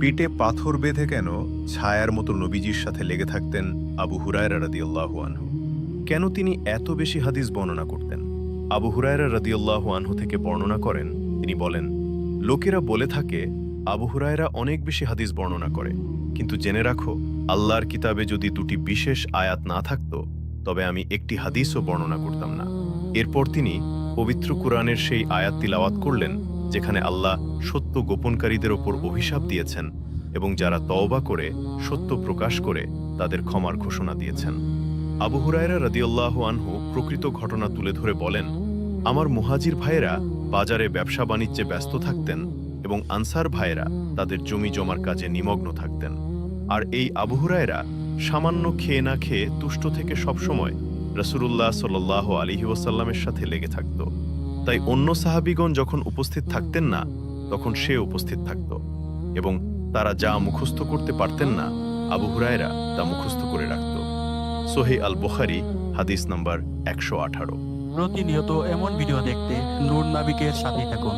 পিঠে পাথর বেঁধে কেন ছায়ার মতো নবীজির সাথে লেগে থাকতেন আবু হুরায়রা রাদিয়াল্লাহু আনহু? কেন তিনি এত বেশি হাদিস বর্ণনা করতেন? আবু হুরায়রা রাদিয়াল্লাহু আনহু থেকে বর্ণনা করেন, তিনি বলেন, লোকেরা বলে থাকে, আবু হুরায়রা অনেক বেশি হাদিস বর্ণনা করে। কিন্তু জেনে রাখো, আল্লাহর কিতাবে যদি দুটি বিশেষ আয়াত না থাকতো, তবে আমি একটি হাদিসও বর্ণনা করতাম না। এরপর তিনি পবিত্র কুরআনের সেই আয়াত তিলাওয়াত করলেন যেখানে আল্লাহ সত্য গোপনকারীদের ওপর অভিশাপ দিয়েছেন এবং যারা তওবা করে, সত্য প্রকাশ করে, তাদের ক্ষমার ঘোষণা দিয়েছেন। আবু হুরায়রা রাদিয়াল্লাহু আনহু প্রকৃত ঘটনা তুলে ধরে বলেন, আমার মুহাজির ভাইয়েরা বাজারে ব্যবসা বাণিজ্যে ব্যস্ত থাকতেন এবং আনসার ভাইয়েরা তাদের জমি জমার কাজে নিমগ্ন থাকতেন। আর এই আবু হুরায়রা সামান্য খেয়ে না খেয়ে তুষ্ট থেকে সবসময় রসুল্লাহ সাল্লাহ আলিহি ওয়াসাল্লামের সাথে লেগে থাকত। তাই অন্য সাহাবিগণ যখন উপস্থিত থাকতেন না, তখন সে উপস্থিত থাকত এবং তারা যা মুখস্থ করতে পারতেন না, আবু হুরায়রা তা মুখস্থ করে রাখত। সোহে আল বুখারি হাদিস নম্বর একশো আঠারো। প্রতিনিয়ত এমন ভিডিও দেখতে নূর নাবিকের সাথে থাকুন।